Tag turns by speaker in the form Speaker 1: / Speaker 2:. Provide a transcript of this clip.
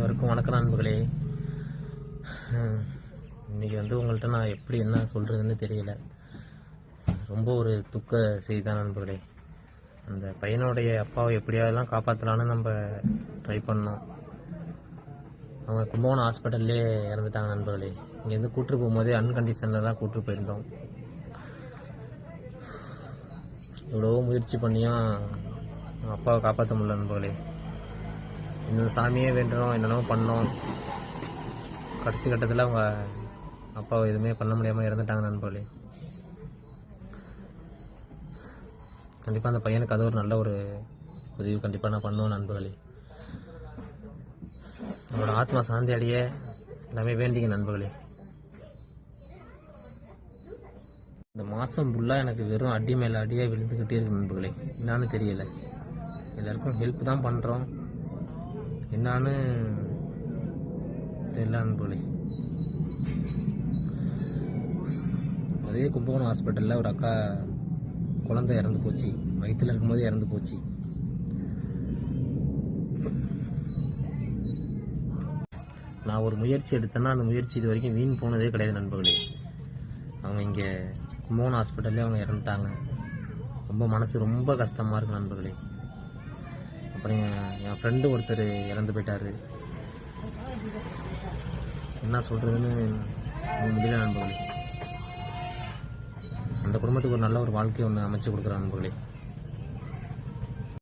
Speaker 1: அனைவருக்கும் வணக்கம் நண்பர்களே. இன்றைக்கி இன்னைக்கு வந்து உங்கள்கிட்ட நான் எப்படி என்ன சொல்கிறதுன்னு தெரியல. ரொம்ப ஒரு துக்க செய்தி தான் நண்பர்களே. அந்த பையனுடைய அப்பாவை எப்படியாவதுலாம் காப்பாற்றலான்னு நம்ம ட்ரை பண்ணோம். அவங்க கும்பகோணம் ஹாஸ்பிட்டல்லே இறந்துட்டாங்க நண்பர்களே. இங்கேருந்து கூட்டு போகும்போதே அன்கண்டிஷனில் தான் கூட்டு போயிருந்தோம். எவ்வளவோ முயற்சி பண்ணியும் அப்பாவை காப்பாற்ற முடியல நண்பர்களே. இந்த சாமியே வேண்டுறோம் என்னென்னமோ பண்ணோம். கடைசி கட்டத்தில் அவங்க அப்பாவை எதுவுமே பண்ண முடியாமல் இறந்துட்டாங்க நண்பர்களே. கண்டிப்பாக அந்த பையனுக்கு அது ஒரு நல்ல ஒரு உதவி கண்டிப்பாக நான் பண்ணுவேன் நண்பர்களே. அவரோட ஆத்மா சாந்தி அடைய எல்லாமே வேண்டிங்க நண்பர்களே. இந்த மாதம் ஃபுல்லாக எனக்கு வெறும் அடி மேலே அடியாக விழுந்துக்கிட்டே இருக்கு நண்பர்களே. என்னான்னு தெரியலை. எல்லாருக்கும் ஹெல்ப் தான் பண்ணுறோம் என்னான்னு தெரியல நண்பர்களே அதே கும்பகோணம் ஹாஸ்பிட்டலில் ஒரு அக்கா குழந்தை இறந்து போச்சு. வயிற்றில் இருக்கும்போது இறந்து போச்சு. நான் ஒரு முயற்சி எடுத்தேன்னா அந்த முயற்சி இது வரைக்கும் வீண் போனதே கிடையாது நண்பர்களே. அவங்க இங்கே கும்பகோணம் ஹாஸ்பிட்டல்லே அவங்க இறந்துட்டாங்க. ரொம்ப மனசு ரொம்ப கஷ்டமாக இருக்குது நண்பர்களே. அப்புறம் என் ஃப்ரெண்டு ஒருத்தர் இறந்து போயிட்டாரு. என்ன சொல்கிறதுன்னு முடியல நண்பர்களே. அந்த குடும்பத்துக்கு ஒரு நல்ல ஒரு வாழ்க்கை ஒன்று அமைச்சு கொடுக்குறேன் நண்பர்களே.